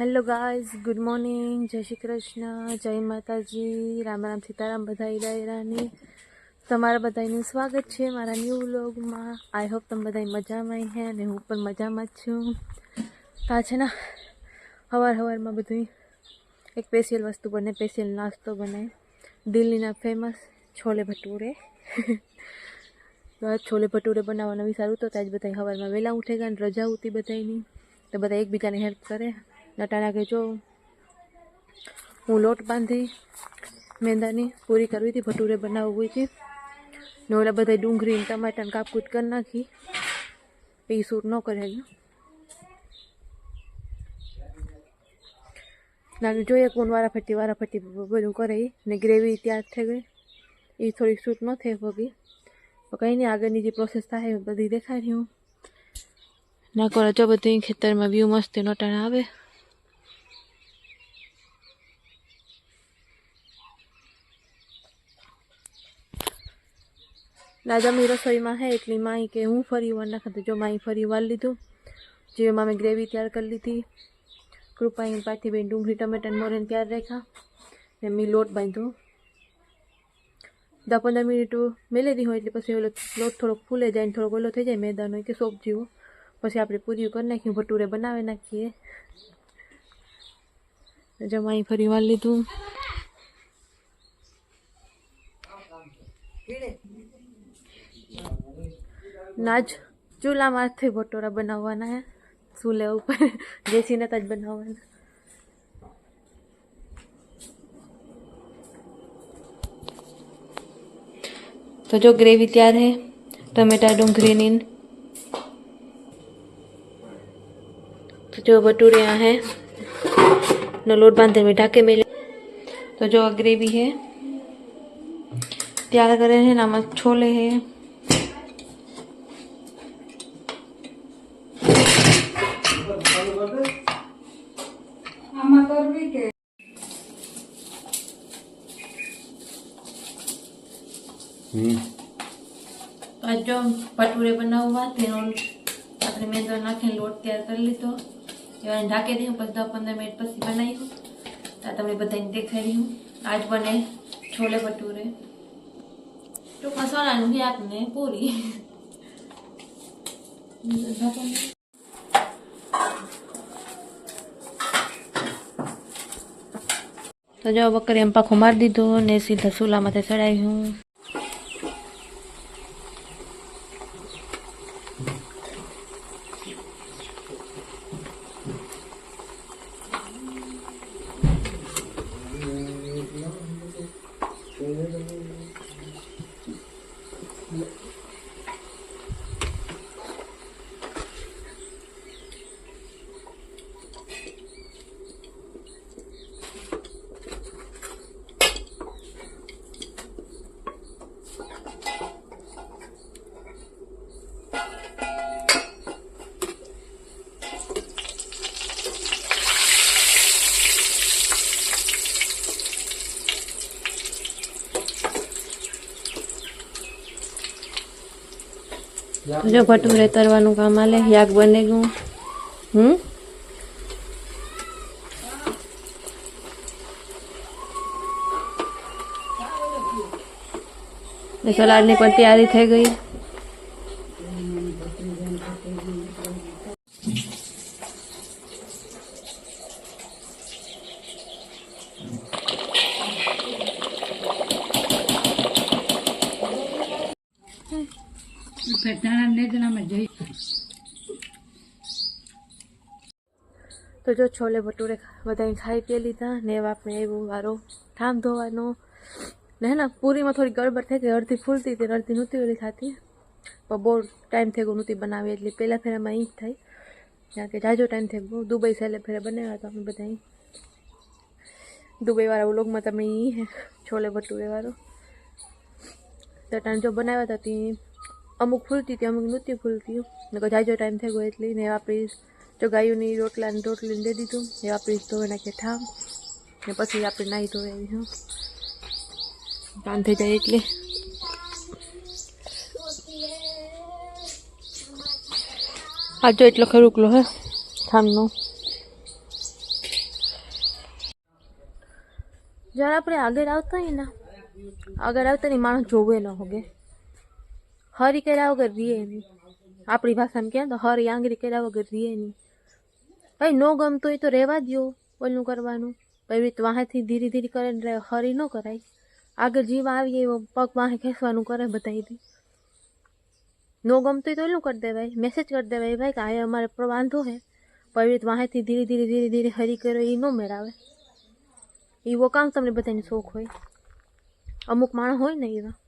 Hello guys, good morning. જય શ્રી કૃષ્ણ. જય માતાજી. રામ રામ સીતારામ બધા ડાયરાની. તમારા બધાનું સ્વાગત છે મારા ન્યૂ વ્લોગમાં. આઈ હોપ તમે બધા મજામાં હે અને હું પણ મજામાં જ છું. તા છે ને, હવાર હવારમાં બધું એક સ્પેશિયલ વસ્તુ બને સ્પેશિયલ નાસ્તો બને. દિલ્હીના ફેમસ છોલે ભટુરે. છોલે ભટુરે બનાવવાનું વિચારું તો ત્યાં જ બધા સવારમાં વહેલા ઉઠે ગયા રજા ઉતી બધાની તો બધા એકબીજાને હેલ્પ કરે. નટાના કે જો. હું લોટ બાંધી મેંદાની પૂરી કરવી હતી, ભટુરે બનાવવું હતી ને ઓલા બધા ડુંગળી ટમાટાને કાપકૂટ કરી નાખી. એ સૂટ ન કરેલું ના જોઈએ કોણ વારાફરતી વારાફરતી બધું કરે ને ગ્રેવી તૈયાર થઈ ગઈ. એ થોડીક સૂટ ન થઈ વગી કંઈ નહીં, આગળની જે પ્રોસેસ થાય બધી દેખાડી હું. ના, કરો જો બધું ખેતરમાં વ્યૂ મસ્ત નટાણા આવે. રાજામી રસોઈમાં હે એટલી માઈ કે હું ફરી વાર નાખા તો જો માઈ ફરી વાર લીધું જેમાં મેં ગ્રેવી તૈયાર કરી લીધી કૃપાઈ પાઠીબેન ડુંગળી ટમેટા મોરેન તૈયાર રાખ્યા, ને મેં લોટ બાંધ્યો. દસ પંદર મિનિટ મેલેલી હોય એટલે પછી ઓલો લોટ થોડોક ફૂલે જાય ને થોડોક ઓલો થઈ જાય, મેદાનો કે સોપ જેવો. પછી આપણે પૂરીઓ કરી નાખીએ, ભટુરે બનાવી નાખીએ. જમાઈ ફરી વાર લીધું. નાજ ચૂલામાંથી ભટોરા બનાવવાના હે ચૂલે ઉપર દેશી નતા જ બનાવવાના તો જો ગ્રેવી તૈયાર હે ટમેટા ડુંગળીની तो जो भटूरे यहाँ है न लोट बांधे में ढाके मिले तो जो ग्रेवी है तैयार करे हैं नमक छोले है આજ જો ભટુરે બનાવવા તેનો આપણે મેંદો નાખીને લોટ તૈયાર કરી લીધો. એવાને ઢાંકી દઉં પછી દસ પંદર મિનિટ પછી બનાવ્યું. આ તમને બધાને દેખાડી હું આજ બને છોલે ભટુરે. ટૂંકમાં સોનાનું શાક ને પૂરી. તો જો બકરી એમ પાખો મારી દીધો ને સીધા ચૂલામાંથી ચડાવ્યું. Yeah. જો ભટુરે તરવાનું કામ આલે યાગ બને ગયું. હમ? સલાડની પણ તૈયારી થઈ ગઈ. તો જો છોલે ભટુરે બધાને ખાઈ પી લીધા ને આપણે એવું વારો ઠામ ધોવાનો. ને ને, પૂરીમાં થોડી ગડબડ થઈ ગઈ, અડધી ફૂલતી હતી અડધી નહોતી ઓલી થતી. પણ બહુ ટાઈમ થઈ ગયો નહોતી બનાવી એટલે પહેલાં ફેરામાં અહીં જ થઈ ત્યાં કે જાજો ટાઈમ થઈ ગયો. દુબઈ સેલે ફેરે બનાવ્યા હતા અમે બધા દુબઈવાળા વ્લોગમાં તમે અહીં છોલે ભટુરે વાળો. તો ટાઈમ જો બનાવ્યા હતા તે અમુક ફૂલતી હતી, અમુક નહોતી ફૂલતી. ને જાજો ટાઈમ થઈ ગયો એટલે ને આપણી જો ગાયોની રોટલા ને રોટલી દે દીધું એ આપણી ધોઈ નાખીએ ઠામ ને પછી આપણે નાહી ધોઈ આવીશું કામ થઈ જાય એટલે આ જો એટલો ખરુકલો હે ઠામનો જ્યારે આપણે આગળ આવતા હોય ને આગળ આવતા ને માણસ જોવે ન હોગે હરી કર્યા વગર રીએ નહીં આપણી ભાષામાં કહે તો હરી આંગળી કર્યા વગર રીએ નહીં ભાઈ, ન ગમતું હોય તો રહેવા દ્યો ઓલું કરવાનું. પછી વાંહેથી ધીરે ધીરે કરે હરી ન કરાય. આગળ જીવ આવીએ એવો પગ વાંહે ખેંચવાનું કરે બધાથી દી નો ગમતું હોય તો એલું કરી દેવાય મેસેજ કરી દેવાય, ભાઈ, કે આ અમારે વાંધો હે. પવિત્ર વાંહેથી ધીરે ધીરે ધીરે ધીરે હરી કર્યો એ ન મેળાવે. એવો કામ તમને બધાને શોખ હોય. અમુક માણસ હોય ને એવા.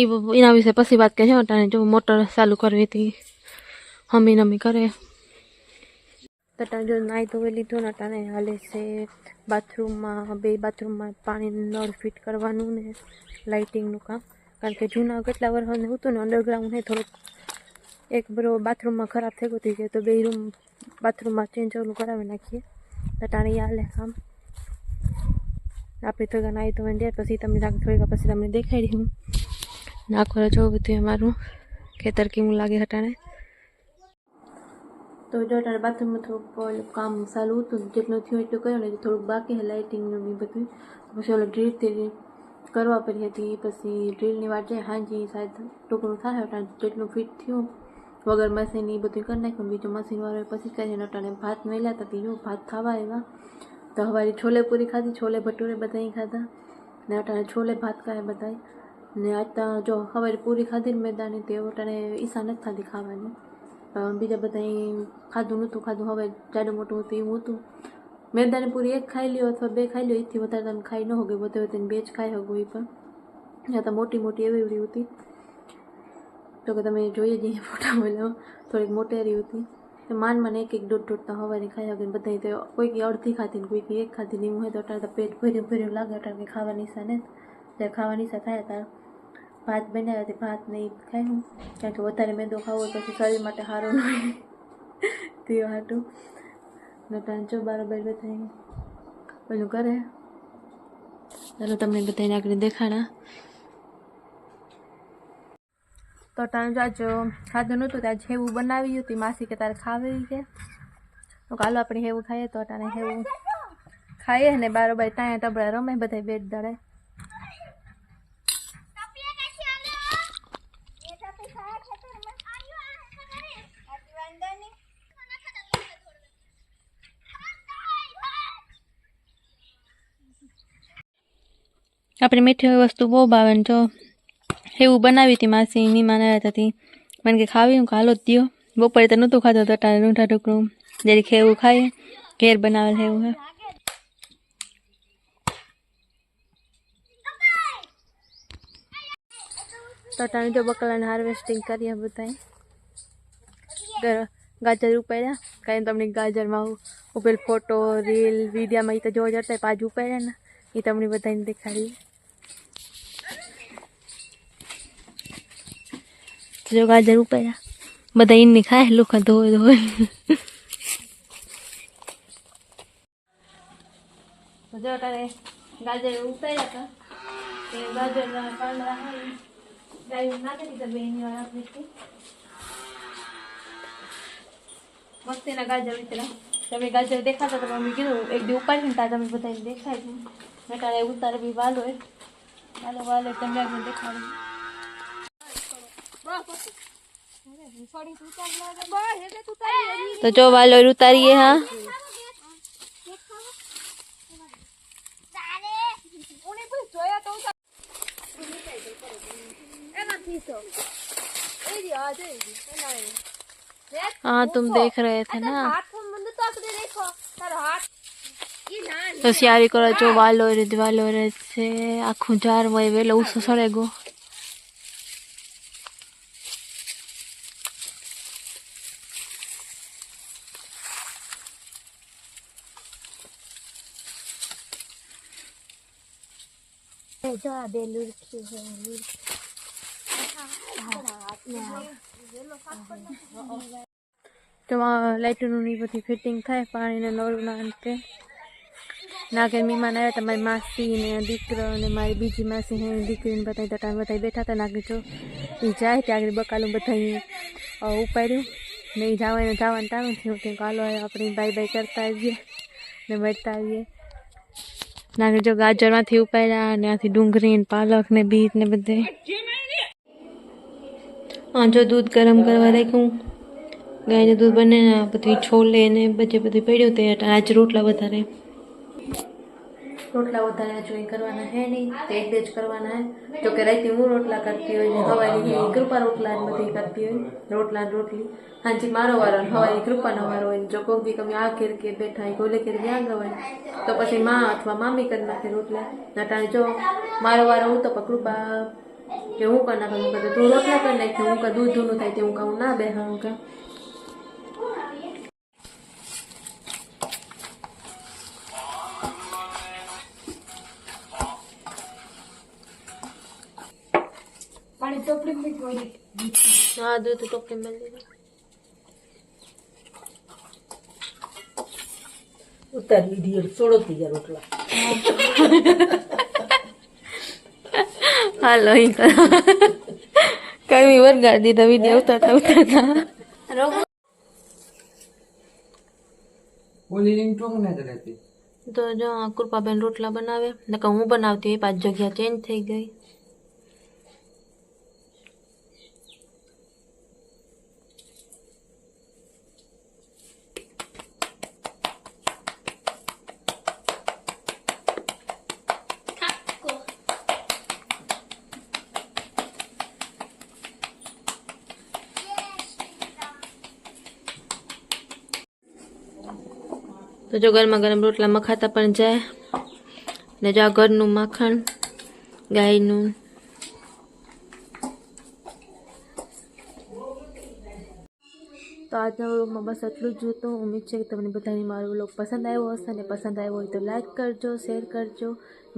એ એના વિશે પછી વાત છે અટાણે જો મોટર ચાલુ કરવી હતી, હમી નમી કરે. અટાણે જો નાહી ધોઈ લીધું ને અટાણે હાલે છે, બાથરૂમમાં, બે બાથરૂમમાં પાણીનું નળ ફિટ કરવાનું ને લાઇટિંગનું કામ. કારણ કે જૂના કેટલા વર્ષ હતું ને અંડરગ્રાઉન્ડ ને થોડુંક એક બરો બાથરૂમમાં ખરાબ થઈ ગયું હતું, તો બે રૂમ બાથરૂમમાં ચેન્જ ઓલું કરાવી નાખીએ. અટાણે હાલે કામ આપણે થોડા નાહી ધોઈને જાય પછી તમને લાગે થોડીક પછી તમને દેખાડી હું નાખો જો બધું અમારું. ખેતર કેવું લાગે હટાણે? તો જો અટાણે બાથરૂમમાં થોડુંક કામ ચાલુ હતું, જેટલું થયું એટલું કર્યું ને થોડુંક બાકી લાઇટિંગનું એ બધું. પછી ઓલો ડ્રીલથી કરવા પડી હતી, પછી ડ્રીલની વાત જાય, હાંજી સાહેબ ટુકડું થાય અટાણે જેટલું ફિટ થયું, વગર મશીન એ બધું કરી નાખ્યું બીજું મશીન વાળો પછી કરીને અટાણે ભાત મેલ્યા હતા બીજું ભાત ખાવા આવ્યા. તો હવારી છોલે પૂરી ખાધી, છોલે ભટુરે બધાય ખાધા ને અટાણે છોલે ભાત ખાય બધાય. ને આજ જો હવે પૂરી ખાધી ને મેદાની તે અટાણે ઈસા નથી ખાધી ખાવાની. બીજા બધા ખાધું નહોતું, ખાધું હવે જાડું મોટું હતું, એવું હતું. મેદાની પૂરી એક ખાઈ લ્યો અથવા બે ખાઈ લ્યો, એથી વધારે તમે ખાઈ ન હોગે વધે વધે બે જ ખાઈ હોગો એ પણ. ત્યાં તો મોટી મોટી એવી એવી હતી. તો કે તમે જોઈએ જ ફોટા મળ્યો થોડીક મોટેરી હતી. માનમાં માન એક એક દોઢ દોઢતા ખાઈ શકે બધા તો કોઈક અડધી ખાધી ને કોઈક એક ખાધી ને એવું હોય તો અટાર પેટ ભર્યું ભર્યું લાગે અટાર કંઈ ખાવાની ઈચ્છા ને ત્યારે ખાવાની ઈચ્છા થાય તાર ભાત બનાવ્યા તે ભાત નહીં ખાય હું કારણ કે વધારે મેંદો ખાવો પછી શરીર માટે સારું ન હોય. તે હાટું. નટાણ જો બરાબર બધા પેલું કરે. ચાલો તમને બધાને આગળ દેખાડા તો ટાઈમ આજ ખાધું નહોતું ત્યાં હેવું બનાવી હતી. માસી કે તારે ખાવી છે. તો કાલો આપણે હેવું ખાઈએ તો અટાણે હેવું ખાઈએ ને બારોબાર ત્યાં તબડા રમે બધા બેટ દળે. આપણે મીઠી વસ્તુ બહુ ભાવે ને જો એવું બનાવી હતી માસી એની માના હતી મને કે ખાવી, હું કાલો જ દ્યો. બપોરે તો નહોતું ખાતો તો અટાણે રૂંઠા ટુકડું જેથી ખેવું ખાઈએ, ઘેર બનાવેલ એવું, હે. તો જો બકલાને હાર્વેસ્ટિંગ કરીએ બધાય. ગાજર ઉપાડ્યા. કાંઈ તમને ગાજરમાં ઉભેલ ફોટો રીલ વિડીયામાં એ તો જોવા જતા પાછું ઉપાડ્યા ને. એ તમને બધાને દેખાડીએ. જો ગાજર ઉપાડ્યા બધા ઈની ખાય લુખા ધોવે ધોવે તો જો તારે ગાજર ઉપાડ્યા હતા એ ગાજરના પાંદડા હોય ગાય નાખી દીધા બેન વાળા આપણે મસ્તીના ગાજર વિતરા તમે ગાજર દેખાતા તો મમ્મી કીધું એક દી ઉપાડીને ત્યાં તમે બધાને દેખાય છે નટાડે ઉતારે બી વાલો હોય વાલો વાલો તમે આગળ દેખાડું તો જો વાલો ઉતારીએ હા हाँ तुम देख रहे थे ना તો શિયારી કરો જો વાલો રે વાલો રે છે આખું ઝાડમાં એ વેલો ઉસો સળે ગો તેમાં લાઇટોનું ની બધી ફિટિંગ થાય પાણીને નળના અંતે નાગર મહેમાન આવ્યા હતા મારી માસી ને દીકરો અને મારી બીજી માસી ને દીકરીને બધા ટાઈમ બધા બેઠા હતા નાગર જો એ જાય ત્યાં આગળ બકાલું બધા ઉપાડ્યું ને એ જવાનું જવાનું ટાણું થયું કે કાલો આપણે બાય બાય કરતા આવીએ ને મળતા આવીએ નાની જો ગાજરમાંથી ઉપાડ્યા અને આથી ડુંગળી ને પાલક ને બીટ ને બધે. આ જો દૂધ ગરમ કરવા રાખ્યું. ગાયનું દૂધ બને બધું છોલે ને બધે બધું પડ્યું તે. આજ રોટલા વધારે. રોટલા વધારે હજુ કરવાના હે નહીં, તો એક બે જ કરવાના હે. તો કે રાતે હું રોટલા કરતી હોય ને હવાની કૃપા રોટલા બધી કરતી હોય, રોટલા રોટલી. હાજી મારો વારો હવાની કૃપાનો વારો હોય જો કોક બી કમી આ ઘેર કે બેઠા કોલે ઘેર વ્યાગ હોય, તો પછી માં અથવા મામી કરી નાખે રોટલા. નટાણે જો મારો વારો હું તો કૃપા કે હું કરી નાખું તું રોટલા કરી નાખ, હું કા દૂધ ધૂનું થાય તે હું કહું, ના બે હા હું કહું. પાણી ચોપડી મૂકી હા દૂધ ટોપલી મેલ લીધું ઉતાર વીડિયો સોળો થઈ ગયા રોટલા. હાલો અહીં કરો કઈ વરગાડી દીધા વીડિયો ઉતારતા ઉતારતા. ઓલી રિંગ ટોક ના કરે તો જો આ કૃપાબેન રોટલા બનાવે નકર હું બનાવતી એ પાંચ જગ્યા ચેન્જ થઈ ગઈ. તો જો ગરમા ગરમ રોટલા મખાતા પણ જાય. ને જો આ ઘરનું માખણ, ગાયનું. તો આજના વ્લોગમાં બસ એટલું જ હતું. ઉમ્મીદ છે કે તમને બધાને મારો વ્લોગ પસંદ આવ્યો હશે અને પસંદ આવ્યો હોય તો લાઇક કરજો, શેર કરજો.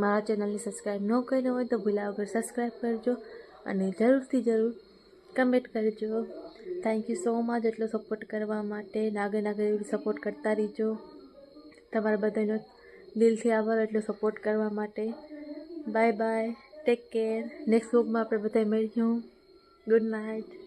મારા ચેનલને સબસ્ક્રાઈબ ન કર્યો હોય તો ભૂલા વગર સબસ્ક્રાઈબ કરજો અને જરૂરથી જરૂર કમેન્ટ કરજો. થેન્ક યુ સો મચ એટલો સપોર્ટ કરવા માટે. નાગે નાગે સપોર્ટ કરતા રહીજો. તમારા બધાનો દિલથી આભાર એટલો સપોર્ટ કરવા માટે. Bye bye take care next વ્લોગમાં આપણે બધા મળીશું. Good night